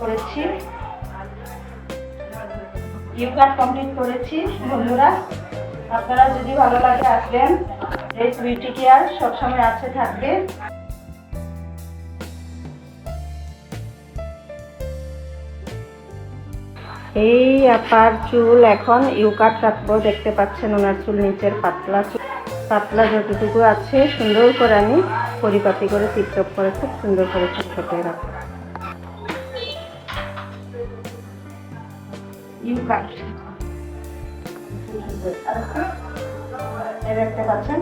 করেছি। You cut complete করেছি, বন্ধুরা। আপনারা যদি ভালো লাগে আসবেন রেস বিউটি কেয়ার সবসময় আছে, থাকবে। এই আপার চুল এখন ইউ কাট কাটবো দেখতে পাচ্ছেন, ওনার চুল নিচের পাতলা চুল। পাতলা যতটুকু আছে, সুন্দর করে আমি পরিপাটি করে টিপটপ করে খুব সুন্দর করে চুল কেটে রাখব। ইউ কাট এই দেখতে পাচ্ছেন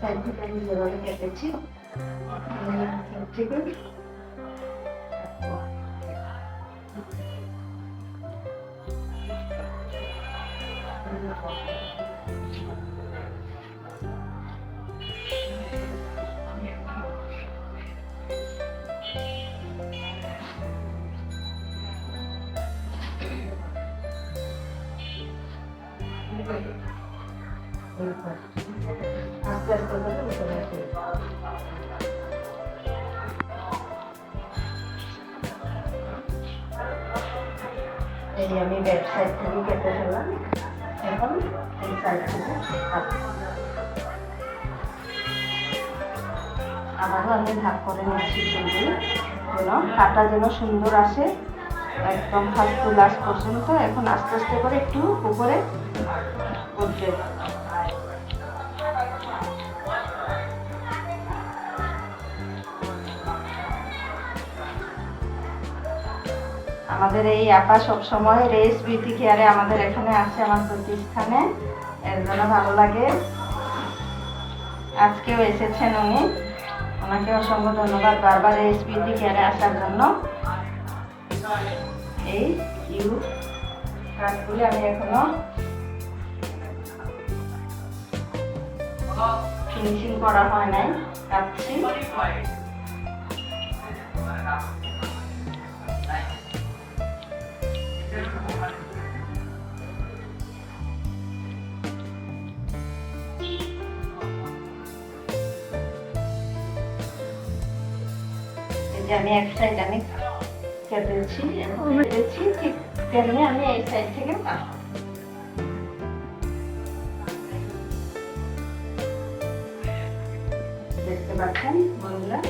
সাইড থেকে আমি যেভাবে কেটেছি ঠিক আছে এই আমি ব্যাক সাইড থেকে কেটে ফেললাম এখন এই সাইড থেকে। আবারও আমি ভাগ করে নিচ্ছি চুলগুলি যেন কাটা যেন সুন্দর আসে একদম ফার্স্ট টু লাস্ট পর্যন্ত, এখন আস্তে আস্তে করে একটু উপরে উঠবে। আমাদের এই আপা সবসময় রেস বিউটি কেয়ারে আমাদের এখানে আছে আমার প্রতিষ্ঠানে। এর জন্য ভালো লাগে। আজকেও এসেছেন উনি। ওনাকে অসংখ্য ধন্যবাদ বারবার রেস বিউটি কেয়ারে আসার জন্য। এই ইউ কাজগুলি আমি এখনও ফিনিশিং করা হয় নাই কাটছি। আমি এক সাইড আমি কেটেছি কেটেছি ঠিক তেমনি আমি এই সাইড থেকে কাটবো দেখতে পাচ্ছেন বন্ধুরা,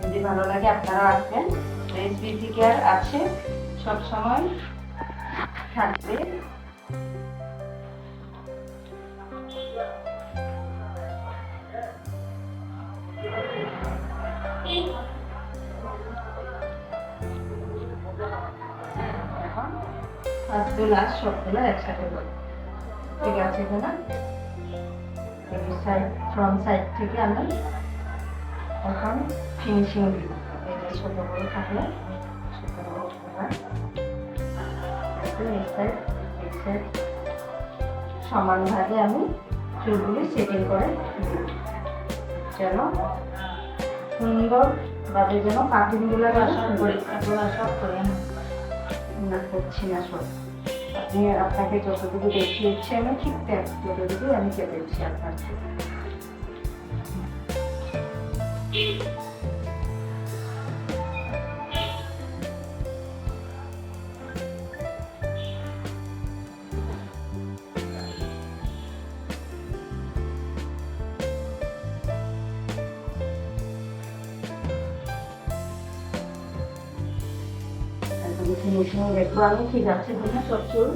যদি ভালো লাগে আপনারাও আসবেন। এসবিসি কেয়ার আছে সব সময় থাকবে। ফার্স্ট টু লাস্ট সবগুলো একসাথে করব ঠিক আছে কিনা সাইড ফ্রন্ট সাইড থেকে আমি এখন ফিনিশিং এই যে ছোটো বড়ো থাকলে সাইড এই সাইড সমানভাবে আমি চুলগুলি সেটিং করে যেন সুন্দরভাবে যেন কাটিংগুলো পরিষ্কার সব করে না করছি না সব। আপনি আপনাকে যতটুকু দেখিয়েছি আমি ঠিক ততটুকু আমি কেটেছি আপনার ফিনিশিং দেখব আমি ঠিক আছে কিনা সব চুল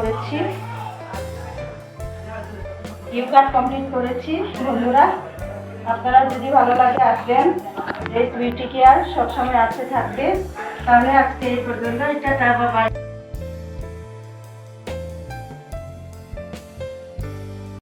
করেছি। ফ্লিপকার্ট কমপ্লিট করেছি, বন্ধুরা। আপনারা যদি ভালো লাগে আসবেন, এই বিউটি কেয়ার সবসময় আছে থাকবে। তাহলে আজকে এই পর্যন্ত এটা তারপর বাই